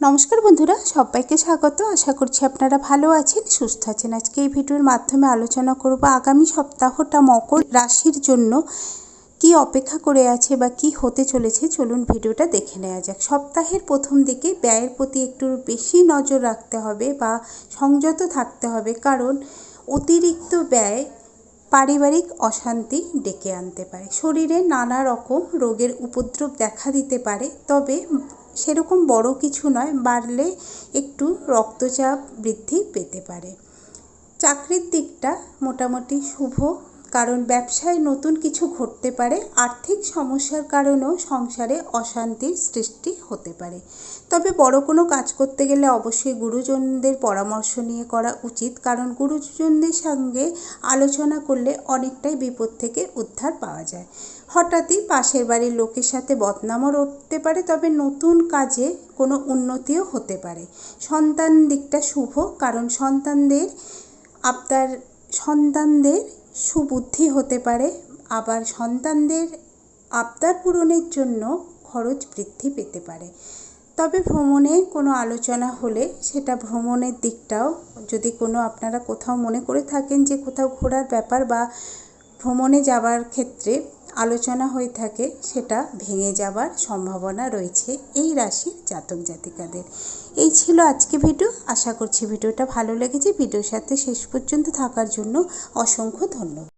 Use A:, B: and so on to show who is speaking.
A: নমস্কার বন্ধুরা, সবাইকে স্বাগত। আশা করছি আপনারা ভালো আছেন, সুস্থ আছেন। আজকে এই ভিডিওর মাধ্যমে আলোচনা করব আগামী সপ্তাহটা মকর রাশির জন্য কি অপেক্ষা করে আছে বা কি হতে চলেছে। চলুন ভিডিওটা দেখে নেওয়া যাক। সপ্তাহের প্রথম দিকে ব্যয়ের প্রতি একটু বেশি নজর রাখতে হবে বা সংযত থাকতে হবে, কারণ অতিরিক্ত ব্যয় পারিবারিক অশান্তি ডেকে আনতে পারে। শরীরে নানা রকম রোগের উপদ্রব দেখা দিতে পারে, তবে সেরকম বড় কিছু নয় বাড়লে একটু রক্তচাপ বৃদ্ধি পেতে পারে। চাকরির দিকটা মোটামুটি শুভ। কারণ ব্যবসায় নতুন কিছু ঘটতে পারে, আর্থিক সমস্যার কারণেও সংসারে অশান্তির সৃষ্টি হতে পারে। তবে বড় কোনো কাজ করতে গেলে অবশ্যই গুরুজনদের পরামর্শ নিয়ে করা উচিত, কারণ গুরুজনদের সঙ্গে আলোচনা করলে অনেকটাই বিপদ থেকে উদ্ধার পাওয়া যায়। হঠাৎই পাশের বাড়ির লোকের সাথে বদনামও উঠতে পারে, তবে নতুন কাজে কোনো উন্নতিও হতে পারে। সন্তান দিকটা শুভ, কারণ সন্তানদের আপনার সন্তানদের সুবুদ্ধি হতে পারে, আবার সন্তানদের আবদার পূরণের জন্য খরচ বৃদ্ধি পেতে পারে। তবে ভ্রমণে কোনো আলোচনা হলে সেটা ভ্রমণের দিকটাও, যদি কোনো আপনারা কোথাও মনে করে থাকেন যে কোথাও ঘোরার ব্যাপার বা ভ্রমণে যাওয়ার ক্ষেত্রে আলোচনা হয়ে থাকে, সেটা ভেঙে যাবার সম্ভাবনা রয়েছে এই রাশির জাতক জাতিকাদের। এই ছিল আজকে ভিডিও। আশা করছি ভিডিওটা ভালো লেগেছে। ভিডিওর সাথে শেষ পর্যন্ত থাকার জন্য অসংখ্য ধন্যবাদ।